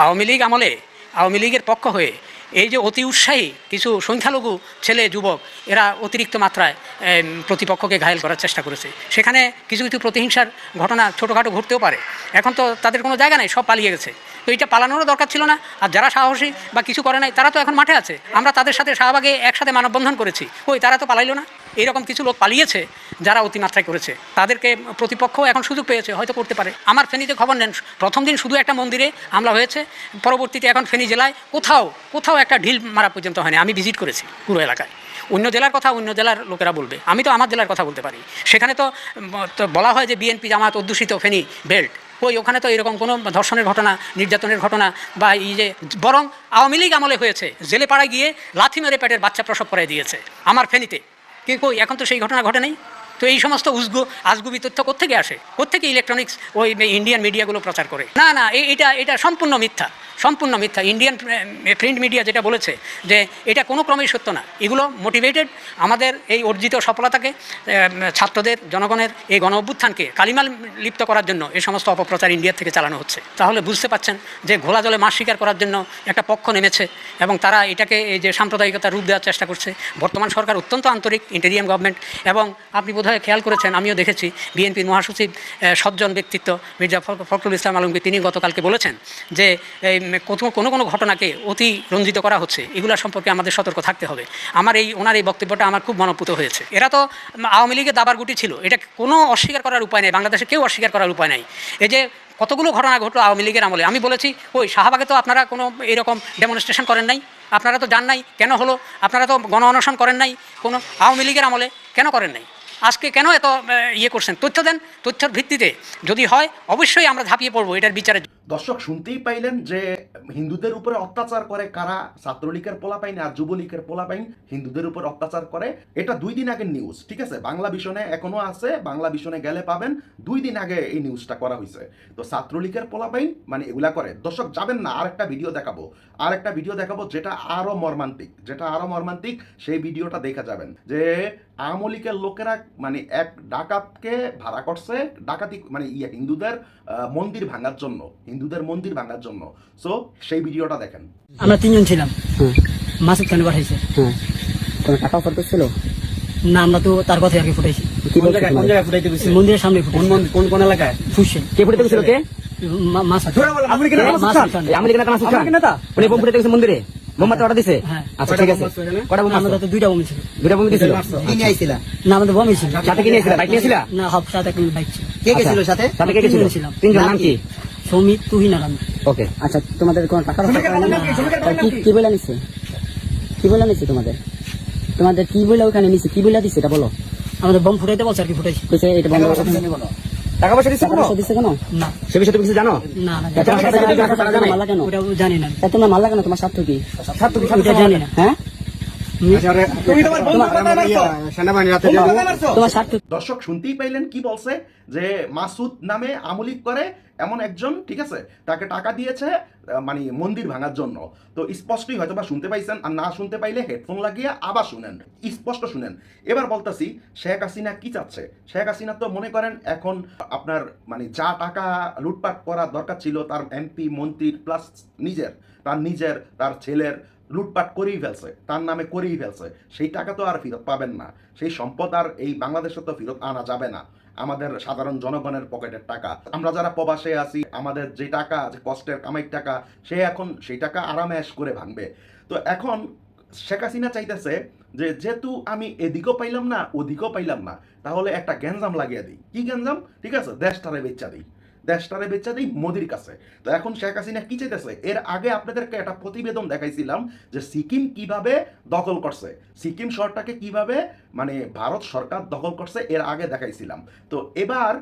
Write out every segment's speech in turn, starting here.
আওয়ামী লীগ আমলে, আওয়ামী লীগের পক্ষ হয়ে এই যে অতি উৎসাহী কিছু সংখ্যালঘু ছেলে, যুবক, এরা অতিরিক্ত মাত্রায় প্রতিপক্ষকে ঘায়েল করার চেষ্টা করেছে। সেখানে কিছু কিছু প্রতিহিংসার ঘটনা ছোটোখাটো ঘটতেও পারে। এখন তো তাদের কোনো জায়গা নেই, সব পালিয়ে গেছে। তো এটা পালানোরও দরকার ছিল না, আর যারা সাহসী বা কিছু করে নাই, তারা তো এখন মাঠে আছে। আমরা তাদের সাথে শাহবাগে একসাথে মানববন্ধন করেছি। ওই তারা তো পালাইলো না? এইরকম কিছু লোক পালিয়েছে যারা অতিমাত্রায় করেছে। তাদেরকে প্রতিপক্ষ এখন সুযোগ পেয়েছে, হয়তো করতে পারে। আমার ফেনীতে খবর নেন, প্রথম দিন শুধু একটা মন্দিরে হামলা হয়েছে, পরবর্তীতে এখন ফেনী জেলায় কোথাও কোথাও একটা ঢিল মারা পর্যন্ত হয়নি। আমি ভিজিট করেছি পুরো এলাকায়। অন্য জেলার কথা অন্য জেলার লোকেরা বলবে। আমি তো আমার জেলার কথা বলতে পারি। সেখানে তো তো বলা হয় যে বিএনপি জামাত অধ্যুষিত ফেনী বেল্ট। ওই ওখানে তো এরকম কোনো ধর্ষণের ঘটনা, নির্যাতনের ঘটনা বা এই যে, বরং আওয়ামী লীগ আমলে হয়েছে। জেলে পাড়ায় গিয়ে লাথি মেরে পেটের বাচ্চা প্রসব করে দিয়েছে আমার ফেনীতে। কিন্তু কই? এখন তো সেই ঘটনা ঘটে নেই। তো এই সমস্ত উসগু, আজগুবি তথ্য কোথেকে আসে? কোথেকে ইলেকট্রনিক্স ওই ইন্ডিয়ান মিডিয়াগুলো প্রচার করে? না না এটা এটা সম্পূর্ণ মিথ্যা। সম্পূর্ণ মিথ্যা। ইন্ডিয়ান প্রিন্ট মিডিয়া যেটা বলেছে যে এটা কোনো ক্রমেই সত্য না। এগুলো মোটিভেটেড আমাদের এই অর্জিত সফলতাকে ছাত্রদের, জনগণের এই গণ অভ্যুত্থানকে কালিমাল লিপ্ত করার জন্য এই সমস্ত অপপ্রচার ইন্ডিয়া থেকে চালানো হচ্ছে। তাহলে বুঝতে পাচ্ছেন যে ঘোলা জলে মাছ শিকার করার জন্য একটা পক্ষ নেমেছে এবং তারা এটাকে এই যে সাম্প্রদায়িকতা রূপ দেওয়ার চেষ্টা করছে। বর্তমান সরকার অত্যন্ত আন্তরিক ইন্টেরিয়াম গভর্নমেন্ট এবং আপনি বোধহয় খেয়াল করেছেন, আমিও দেখেছি বিএনপির মহাসচিব সজ্জন ব্যক্তিত্ব মির্জা ফখ- ফখরুল ইসলাম আলমকে তিনি গতকালকে বলেছেন যে এই কোনো কোনো কোনো ঘটনাকে অতি রঞ্জিত করা হচ্ছে, এগুলো সম্পর্কে আমাদের সতর্ক থাকতে হবে। আমার এই, ওনার এই বক্তব্যটা আমার খুব মনোপুত হয়েছে। এরা তো আওয়ামী লীগের দাবার গুটি ছিল, এটা কোনো অস্বীকার করার উপায় নেই, বাংলাদেশে কেউ অস্বীকার করার উপায় নাই। এই যে কতগুলো ঘটনা ঘটলো আওয়ামী লীগের আমলে, আমি বলেছি, ওই শাহবাগে তো আপনারা কোনো এরকম ডেমনস্ট্রেশন করেন নাই, আপনারা তো জান নাই কেন হলো, আপনারা তো গণ অনশন করেন নাই, কোনো আওয়ামী লীগের আমলে কেন করেন নাই? আজকে কেন এত ইয়ে করছেন? তথ্য দেন, তথ্যের ভিত্তিতে। যদি হয়, অবশ্যই আমরা ঝাঁপিয়ে পড়ব এটার বিচারে। দর্শক, শুনতেই পাইলেন যে হিন্দুদের উপরে অত্যাচার করে কারা ছাত্রলীগের পোলাপাইন আর যুবলীগের পোলাপাইন হিন্দুদের উপর অত্যাচার করে? এটা দুই দিন আগের নিউজ ঠিক আছে? বাংলা ভিশনে এখনও আছে, বাংলা ভিশনে গেলে পাবেন। দুই দিন আগে এই নিউজটা করা হয়েছে। তো ছাত্রলীগের পোলাপাইন মানে এগুলা করে। দর্শক, যাবেন না, আরেকটা ভিডিও দেখাবো। আর একটা ভিডিও দেখাবো যেটা আরও মর্মান্তিক, যেটা আরও মর্মান্তিক, সেই ভিডিওটা দেখা যাবেন। যে আওয়ামী লীগের লোকেরা মানে এক ডাকাতকে ভাড়া করছে ডাকাতি মানে ইয়ে হিন্দুদের মন্দির ভাঙার জন্য হিন্দুদের মন্দির ভাঙার জন্য। সো সেই ভিডিওটা দেখেন। আমরা তিনজন ছিলাম। মাসুদ খানে পাঠাইছে। হ্যাঁ কোনো টাকা অফার করছিল? না আমরা তো তার কথাই আর কি ফুটাইছি? মন্দিরের সামনে কোন কোন এলাকায়? ফুসছে। কে ফুটে গেছিল কে? মাসুদ মাসুদ খান। আমেরিকান নেতা মাসুদ খান আমেরিকান নেতা? উনি বোম ফুটে মন্দিরে? বোম অর্ডার দিছে? হ্যাঁ। আচ্ছা ঠিক আছে। কটা বোম আমাদের মারছো তো দুইটা বমি ছিল। দুটা বোম দিছিল? না আমাদের বমি ছিল সাথে কি নিয়েছিল? বাইক নিয়েছিল? না হব সাথে একটা বাইক ছিল। কে গেছিল সাথে? সাথে কে গেছিল তিনজন নাম কি? সৌমিত তুহিন আর ওকে আচ্ছা তোমাদের কোনো টাকা কি? কি বলে নিছে? কি বলে নিছে তোমাদের? তোমাদের কি বলে ওখানে নিছে? কি বলে দিছে? এটা বলো। আমাদের বম ফুটাইতে বলছে আর কি ফুটাইছি। এটা বন্ধ করো। টাকা পয়সা দিচ্ছে কেন? না। সে বিষয়ে তুমি কিছু জানো? না জানে? মাল্লা কেন ওটা জানি না। তা তোমার মাল্লা কেন তোমার স্বার্থ কি? ওটা জানি না। হ্যাঁ? দর্শক শুনতেই পাইলেন কি বলছে? যে মাসুদ নামে আমলিক করে এমন একজন, ঠিক আছে, তাকে টাকা দিয়েছে মানে মন্দির ভাঙার জন্য। তো স্পষ্টই হয়তো বা শুনতে পাইছেন, আর না শুনতে পাইলে হেডফোন লাগিয়ে আবার শুনেন। স্পষ্ট শুনেন। এবার বলতেছি, শেখ হাসিনা কি চাচ্ছে? শেখ হাসিনা তো মনে করেন এখন আপনার মানে যা টাকা লুটপাট করার দরকার ছিল, তার এমপি মন্ত্রীর প্লাস নিজের, তার নিজের, তার ছেলের লুটপাট করেই ফেলছে, তার নামে করেই ফেলছে। সেই টাকা তো আর ফেরত পাবেন না। সেই সম্পদ আর এই বাংলাদেশে তো ফেরত আনা যাবে না। আমাদের সাধারণ জনগণের পকেটের টাকা। আমরা যারা প্রবাসে আছি, আমাদের যে টাকা, যে কষ্টের কামাই টাকা, সে এখন সেই টাকা আরামে এশ করে ভাঙবে। তো এখন শেখ হাসিনা চাইতেছে যে, যেহেতু আমি এদিকেও পাইলাম না, ওদিকেও পাইলাম না, তাহলে একটা গ্যাঞ্জাম লাগিয়ে দিই। কি গ্যাঞ্জাম? ঠিক আছে দেশটারে বেচা দিই। দেশটারে বেচা দিই মোদির কাছে। তো এখন শেখ হাসিনা কি চাইতেছে? এর আগে আপনাদেরকে একটা প্রতিবেদন দেখাইছিলাম যে সিকিম কীভাবে দখল করছে। সিকিম শহরটাকে কীভাবে মানে ভারত সরকার দখল করছে এর আগে দেখাইছিলাম। তো এবার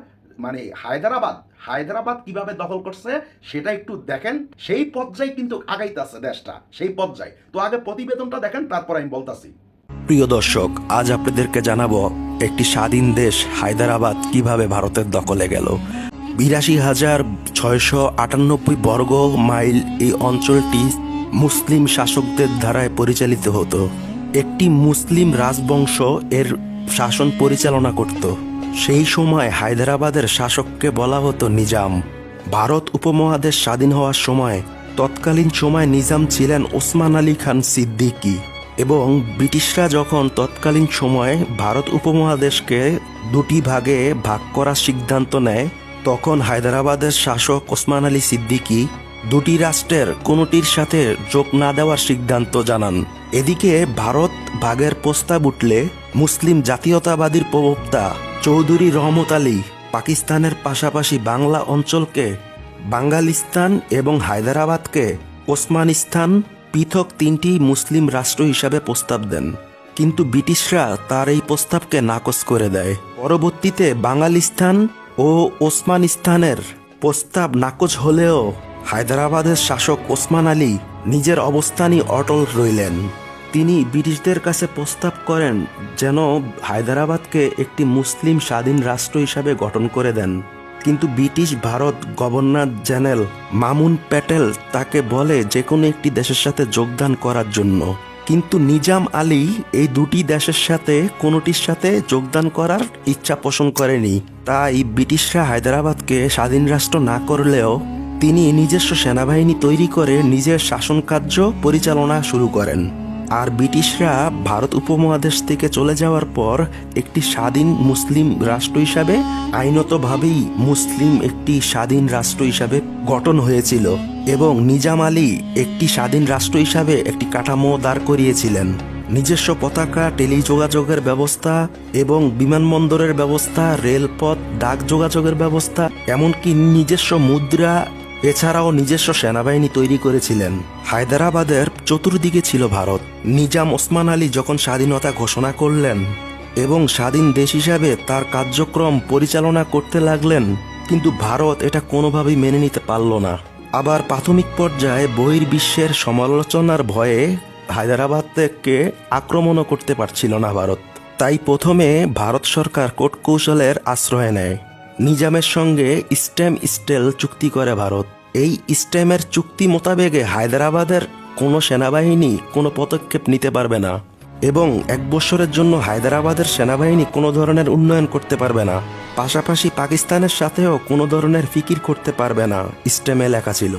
মানে হায়দ্রাবাদ হায়দ্রাবাদ কীভাবে দখল করছে সেটা একটু দেখেন। সেই পর্যায়ে কিন্তু আগাইতেছে দেশটা, সেই পর্যায়ে। তো আগে প্রতিবেদনটা দেখেন, তারপর আমি বলতাছি। প্রিয় দর্শক, আজ আপনাদেরকে জানাব একটি স্বাধীন দেশ হায়দ্রাবাদ কীভাবে ভারতের দখলে গেল। বিরাশি হাজার ছয়শো আটানব্বই বর্গ মাইল এই অঞ্চলটি মুসলিম শাসকদের দ্বারায় পরিচালিত হতো। একটি মুসলিম রাজবংশ এর শাসন পরিচালনা করত। সেই সময় হায়দ্রাবাদের শাসককে বলা হতো নিজাম। ভারত উপমহাদেশ স্বাধীন হওয়ার সময় তৎকালীন সময় নিজাম ছিলেন ওসমান আলী খান সিদ্দিকী এবং ব্রিটিশরা যখন তৎকালীন সময়ে ভারত উপমহাদেশকে দুটি ভাগে ভাগ করার সিদ্ধান্ত নেয় তখন হায়দ্রাবাদের শাসক ওসমান আলী সিদ্দিকী দুটি রাষ্ট্রের কোনোটির সাথে যোগ না দেওয়ার সিদ্ধান্ত জানান। এদিকে ভারত ভাগের প্রস্তাব উঠলে মুসলিম জাতীয়তাবাদীর প্রবক্তা চৌধুরী রহমত আলী পাকিস্তানের পাশাপাশি বাংলা অঞ্চলকে বাঙ্গালিস্তান এবং হায়দ্রাবাদকে ওসমানিস্তান পৃথক তিনটি মুসলিম রাষ্ট্র হিসাবে প্রস্তাব দেন। কিন্তু ব্রিটিশরা তার এই প্রস্তাবকে নাকচ করে দেয়। পরবর্তীতে বাঙালিস্তান ও ওসমানিস্তানের প্রস্তাব নাকচ হলেও হায়দ্রাবাদের শাসক ওসমান আলী নিজের অবস্থানই অটল রইলেন। তিনি ব্রিটিশদের কাছে প্রস্তাব করেন যেন হায়দ্রাবাদকে একটি মুসলিম স্বাধীন রাষ্ট্র হিসাবে গঠন করে দেন। কিন্তু British Bharat governor general Mamun Patel তাকে বলে যে কোনো একটি দেশের সাথে যোগদান করার জন্য। কিন্তু নিজাম আলী এই দুটি দেশের সাথে, কোনোটির সাথে যোগদান করার ইচ্ছা পোষণ করেনি। তাই ব্রিটিশরা হায়দ্রাবাদকে স্বাধীন রাষ্ট্র না করলেও তিনি নিজস্ব সেনাবাহিনী তৈরি করে নিজের শাসন কার্য পরিচালনা শুরু করেন। আর ব্রিটিশরা ভারত উপমহাদেশ থেকে চলে যাওয়ার পর একটি স্বাধীন মুসলিম রাষ্ট্র হিসাবে আইনতভাবেই মুসলিম একটি স্বাধীন রাষ্ট্র হিসাবে গঠন হয়েছিল এবং নিজাম আলী একটি স্বাধীন রাষ্ট্র হিসাবে একটি কাঠামো দাঁড় করিয়েছিলেন। নিজস্ব পতাকা, টেলিযোগাযোগের ব্যবস্থা এবং বিমানবন্দরের ব্যবস্থা, রেলপথ ডাক যোগাযোগের ব্যবস্থা, এমনকি নিজস্ব মুদ্রা এছাড়াও নিজস্ব সেনাবাহিনী তৈরি করেছিলেন। হায়দ্রাবাদের চতুর্দিকে ছিল ভারত। নিজাম ওসমান আলী যখন স্বাধীনতা ঘোষণা করলেন এবং স্বাধীন দেশ হিসাবে তার কার্যক্রম পরিচালনা করতে লাগলেন, কিন্তু ভারত এটা কোনোভাবেই মেনে নিতে পারল না। আবার প্রাথমিক পর্যায়ে বহির্বিশ্বের সমালোচনার ভয়ে হায়দ্রাবাদ থেকে আক্রমণও করতে পারছিল না ভারত। তাই প্রথমে ভারত সরকার কোট কৌশলের আশ্রয় নেয়। নিজামের সঙ্গে স্টেম স্টেল চুক্তি করে ভারত। এই স্টেমের চুক্তি মোতাবেকে হায়দ্রাবাদের কোনো সেনাবাহিনী কোনো পদক্ষেপ নিতে পারবে না এবং এক বছরের জন্য হায়দ্রাবাদের সেনাবাহিনী কোনো ধরনের উন্নয়ন করতে পারবে না। পাশাপাশি পাকিস্তানের সাথেও কোনো ধরনের ফিকির করতে পারবে না, স্টেমে লেখা ছিল।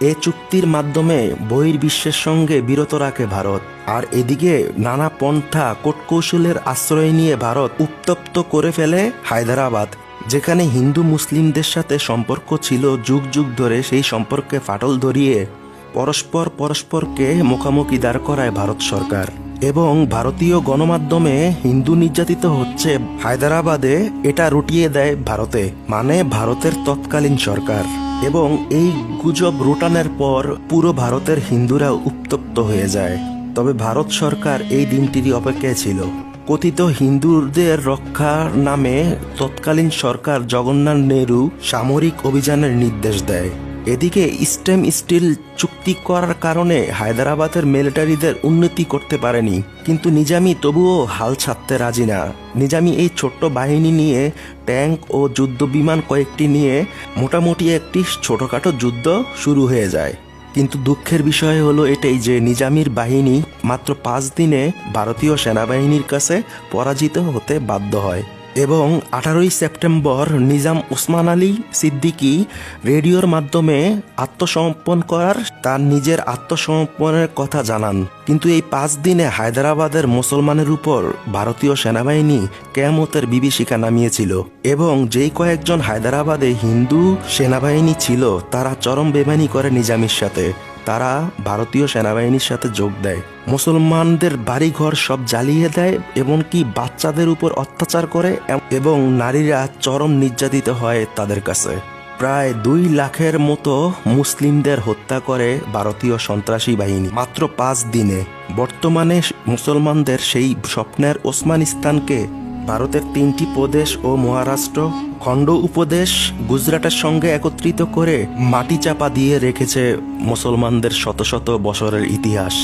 এ চুক্তির মাধ্যমে বহির্বিশ্বের সঙ্গে বিরত রাখে ভারত। আর এদিকে নানা পন্থা কোটকৌশলের আশ্রয় নিয়ে ভারত উত্তপ্ত করে ফেলে হায়দ্রাবাদ। যেখানে হিন্দু মুসলিমদের সাথে সম্পর্ক ছিল যুগ যুগ ধরে, সেই সম্পর্কে ফাটল ধরিয়ে পরস্পর পরস্পরকে মুখামুখি দাঁড় করায় ভারত সরকার। এবং ভারতীয় গণমাধ্যমে হিন্দু নির্যাতিত হচ্ছে হায়দ্রাবাদে, এটা রুটিয়ে দেয় ভারতে মানে ভারতের তৎকালীন সরকার। এবং এই গুজব রুটানের পর পুরো ভারতের হিন্দুরা উত্তপ্ত হয়ে যায়। তবে ভারত সরকার এই দিনটিরই অপেক্ষায় ছিল। কথিত হিন্দুদের রক্ষার নামে তৎকালীন সরকার জগন্নাথ নেহরু সামরিক অভিযানের নির্দেশ দেয়। এদিকে স্টেম স্টিল চুক্তি করার কারণে হায়দ্রাবাদের মিলিটারিদের উন্নতি করতে পারেনি। কিন্তু নিজামি তবুও হাল ছাড়তে রাজি না। নিজামি এই ছোট্ট বাহিনী নিয়ে ট্যাঙ্ক ও যুদ্ধ বিমান কয়েকটি নিয়ে মোটামুটি একটি ছোটখাটো যুদ্ধ শুরু হয়ে যায়। কিন্তু দুঃখের বিষয় হলো এটাই যে নিজামির বাহিনী মাত্র পাঁচ দিনে ভারতীয় সেনাবাহিনীর কাছে পরাজিত হতে বাধ্য হয়। এবং আঠারোই সেপ্টেম্বর নিজাম উসমান আলী সিদ্দিকী রেডিওর মাধ্যমে আত্মসমর্পণ করার তার নিজের আত্মসমর্পণের কথা জানান। কিন্তু এই পাঁচ দিনে হায়দ্রাবাদের মুসলমানের উপর ভারতীয় সেনাবাহিনী কেয়ামতের বিভীষিকা নামিয়েছিল এবং যেই কয়েকজন হায়দ্রাবাদে হিন্দু সেনাবাহিনী ছিল তারা চরম বেমানি করে নিজামের সাথে। তারা ভারতীয় সেনাবাহিনীর সাথে যোগ দেয়। মুসলমানদের বাড়িঘর সব জ্বালিয়ে দেয় এমনকি বাচ্চাদের উপর অত্যাচার করে এবং নারীরা চরম নির্যাতিত হয় তাদের কাছে। প্রায় দুই লাখের মতো মুসলিমদের হত্যা করে ভারতীয় সন্ত্রাসী বাহিনী মাত্র পাঁচ দিনে। বর্তমানে মুসলমানদের সেই স্বপ্নের ওসমানিস্তানকে ভারতের তিনটি প্রদেশ ও মহারাষ্ট্র খণ্ড উপদেশ গুজরাটের সঙ্গে একত্রিত করে মাটি চাপা দিয়ে রেখেছে মুসলমানদের শত শত বছরের ইতিহাস।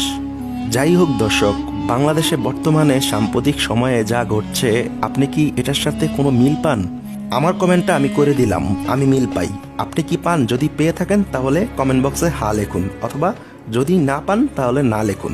যাই হোক দর্শক, বাংলাদেশে বর্তমানে সাম্প্রতিক সময়ে যা ঘটছে, আপনি কি এটার সাথে কোনো মিল পান? আমার কমেন্টটা আমি করে দিলাম, আমি মিল পাই। আপনি কি পান? যদি পেয়ে থাকেন, তাহলে কমেন্ট বক্সে হা লেখুন, অথবা যদি না পান, তাহলে না লেখুন।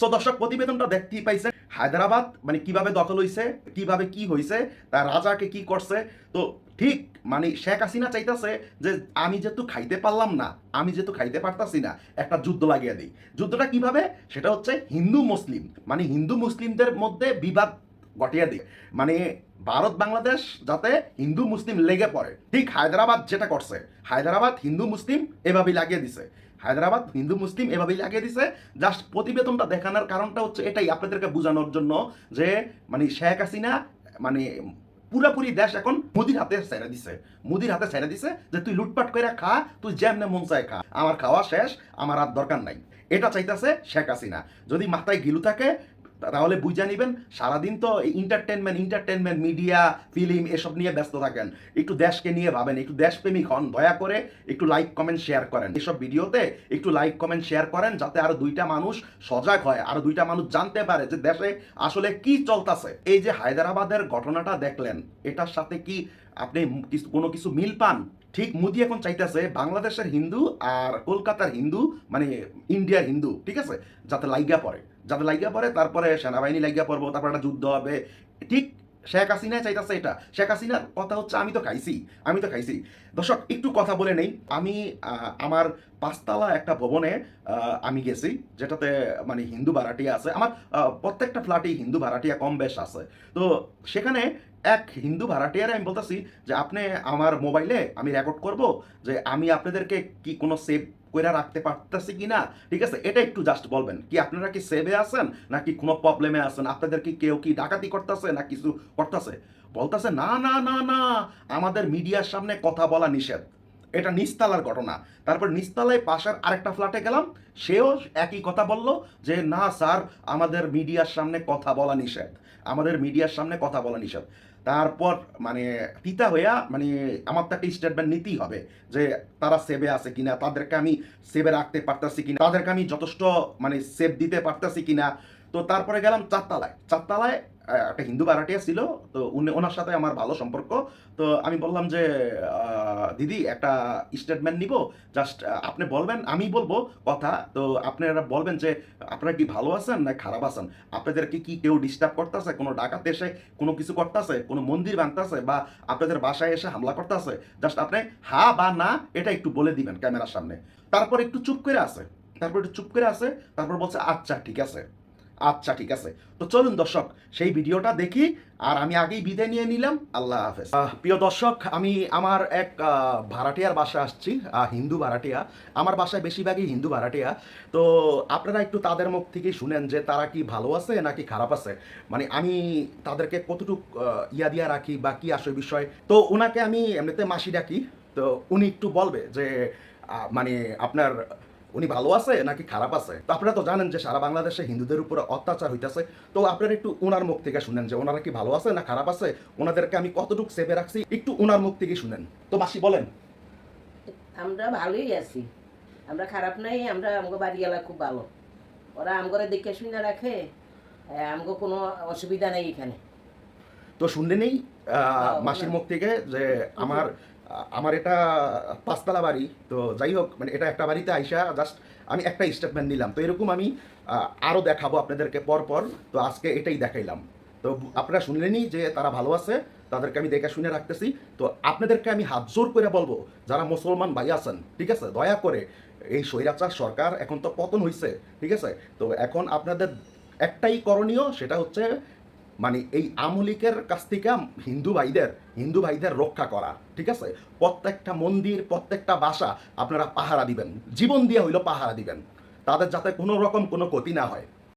সো দর্শক, প্রতিবেদনটা দেখতেই পাইছেন। হায়দ্রাবাদ মানে কীভাবে দখল হইছে, কীভাবে কি হইছে, তার রাজাকে কি করছে, তো ঠিক মানে শেখ হাসিনা চাইতেছে যে আমি যেহেতু খাইতে পারলাম না, আমি যেহেতু খাইতে পারতাছি না, একটা যুদ্ধ লাগিয়ে দিই। যুদ্ধটা কীভাবে? সেটা হচ্ছে হিন্দু মুসলিম মানে হিন্দু মুসলিমদের মধ্যে বিবাদ ঘটিয়ে দিই। মানে ভারত, বাংলাদেশ যাতে হিন্দু মুসলিম লেগে পড়ে। ঠিক হায়দ্রাবাদ যেটা করছে, হায়দ্রাবাদ হিন্দু মুসলিম এভাবেই লাগিয়ে দিছে। হায়দ্রাবাদ, হিন্দু, মুসলিম এভাবেই লাগিয়ে দিছে। জাস্ট প্রতিবেদনটা দেখানোর কারণটা হচ্ছে এটাই আপনাদেরকে বোঝানোর জন্য যে মানে শেখ হাসিনা মানে পুরাপুরি দেশ এখন মোদির হাতে ছেড়ে দিছে। মোদির হাতে ছেড়ে দিছে যে, তুই লুটপাট করে খা, তুই যেমনে মন চায় খা। আমার খাওয়া শেষ, আমার আর দরকার নাই। এটা চাইতেছে শেখ হাসিনা। যদি মাথায় গিলু থাকে তাহলে বুঝে নিবেন, সারাদিন তো এন্টারটেনমেন্ট এন্টারটেনমেন্ট মিডিয়া ফিল্ম এসব নিয়ে ব্যস্ত থাকেন। একটু দেশকে নিয়ে ভাবেন, একটু দেশপ্রেমিক হন, দয়া করে একটু লাইক কমেন্ট শেয়ার করেন। এসব ভিডিওতে একটু লাইক কমেন্ট শেয়ার করেন, যাতে আরও দুইটা মানুষ সজাগ হয়, আরও দুইটা মানুষ জানতে পারে যে দেশে আসলে কি চলতেছে। এই যে হায়দ্রাবাদের ঘটনাটা দেখলেন, এটার সাথে কি আপনি কোনো কিছু মিল পান? ঠিক মোদি এখন চাইতেছে বাংলাদেশের হিন্দু আর কলকাতার হিন্দু মানে ইন্ডিয়ার হিন্দু, ঠিক আছে? যাতে লাইগা পড়ে। যাতে লাইগা পড়ে, তারপরে সেনাবাহিনী লাইগা পড়ব, তারপরে একটা যুদ্ধ হবে। ঠিক শেখ হাসিনা চাইতেছে এটা। শেখ হাসিনার কথা হচ্ছে, আমি তো খাইছি, আমি তো খাইছি। দর্শক, একটু কথা বলে নেই। আমি আমার পাঁচতলা একটা ভবনে আমি গেছি, যেটাতে মানে হিন্দু ভাড়াটিয়া আছে। আমার প্রত্যেকটা ফ্ল্যাটেই হিন্দু ভাড়াটিয়া কম বেশ আছে। তো সেখানে এক হিন্দু ভাড়াটিয়ারে আমি বলতেছি যে আপনি আমার মোবাইলে আমি রেকর্ড করব যে আমি আপনাদেরকে কি কোনো সেভ করে রাখতে পারতেছি কি না ঠিক আছে? এটা একটু জাস্ট বলবেন। কি আপনারা কি সেভে আছেন নাকি কোনো প্রবলেমে আছেন? আপনাদের কি কেউ কি ডাকাতি করতেছে না কিছু করতেছে? বলতেছে, না না না না, আমাদের মিডিয়ার সামনে কথা বলা নিষেধ। এটা নিস্তালার ঘটনা। তারপর নিস্তালায় পাশের আরেকটা ফ্ল্যাটে গেলাম। সেও একই কথা বলল যে, না, স্যার, আমাদের মিডিয়ার সামনে কথা বলা নিষেধ। আমাদের মিডিয়ার সামনে কথা বলা নিষেধ। তারপর মানে পিতা হইয়া মানে আমার তো একটা স্টেটমেন্ট নিতেই হবে যে তারা সেভে আছে কিনা, তাদেরকে আমি সেভে রাখতে পারতেছি কিনা, তাদেরকে আমি যথেষ্ট মানে সেভ দিতে পারতেছি কিনা। তো তারপরে গেলাম চারতলায় চারতলায় একটা হিন্দু ভাড়াটিয়া ছিল, তো উনি, ওনার সাথে আমার ভালো সম্পর্ক। তো আমি বললাম যে দিদি, একটা স্টেটমেন্ট নিব। জাস্ট আপনি বলবেন, আমি বলব কথা। তো আপনারা বলবেন যে, আপনারা কি ভালো আছেন না খারাপ আছেন? আপনাদেরকে কি কেউ ডিস্টার্ব করতেছে? কোনো ডাকাত এসে কোনো কিছু করতেছে? কোনো মন্দির ভাঙতেছে? বা আপনাদের বাসায় এসে হামলা করতেছে? জাস্ট আপনি হা বা না, এটা একটু বলে দিবেন ক্যামেরার সামনে। তারপর একটু চুপ করে আছে। তারপর একটু চুপ করে আছে। তারপর বলছে আচ্ছা ঠিক আছে। আচ্ছা ঠিক আছে। তো চলুন দর্শক, সেই ভিডিওটা দেখি আর আমি আগেই বিদায় নিয়ে নিলাম। আল্লাহ হাফেজ। প্রিয় দর্শক, আমি আমার এক ভাড়াটিয়ার বাসা আসছি হিন্দু ভাড়াটিয়া। আমার বাসায় বেশিরভাগই হিন্দু ভাড়াটিয়া। তো আপনারা একটু তাদের মুখ থেকে শুনেন যে তারা কি ভালো আছে নাকি খারাপ আছে। মানে আমি তাদেরকে কতটুক ইয়া দিয়া রাখি বা কি আসে বিষয়। তো ওনাকে আমি এমনিতে মাসি ডাকি। তো উনি একটু বলবে যে মানে আপনার উনি ভালো আছে নাকি খারাপ আছে? তো আপনারা তো জানেন যে সারা বাংলাদেশে হিন্দুদের উপরে অত্যাচার হইতেছে। তো আপনারা একটু ওনার মুখ থেকে শুনেন যে ওনারা কি ভালো আছে না খারাপ আছে? ওনাদেরকে আমি কতটুকু সেভে রাখছি? একটু ওনার মুখ থেকে শুনেন। তো মাসি বলেন। আমরা ভালোই আছি। আমরা খারাপ নাই আমরা আমগো বাড়িওয়ালা খুব ভালো। ওরা আমগরে দেখে শুনে রাখে আমগো কোনো অসুবিধা নেই এখানে। তো শুনলে নেই আহ, মাসির মুখ থেকে যে আমার আমার এটা পাঁচতলা বাড়ি, তো যাই হোক মানে এটা একটা বাড়িতে আইসা জাস্ট আমি একটা স্টেটমেন্ট নিলাম। তো এরকম আমি আরও দেখাবো আপনাদেরকে পর পর তো আজকে এটাই দেখাইলাম। তো আপনারা শুনলেনই যে তারা ভালো আছে, তাদেরকে আমি দেখে শুনে রাখতেছি। তো আপনাদেরকে আমি হাত জোর করে বলব, যারা মুসলমান ভাই আছেন, ঠিক আছে? দয়া করে, এই স্বৈরাচার সরকার এখন তো পতন হয়েছে ঠিক আছে? তো এখন আপনাদের একটাই করণীয়, সেটা হচ্ছে মানে এই আমলিকের কাছ থেকে হিন্দু ভাইদের হিন্দু ভাইদের রক্ষা করা, ঠিক আছে? প্রত্যেকটা মন্দির, প্রত্যেকটা বাসা আপনারা পাহারা দিবেন। জীবন দিয়ে হইল পাহারা দিবেন। তাদের যাতে কোনো রকম কোনো ক্ষতি না হয়।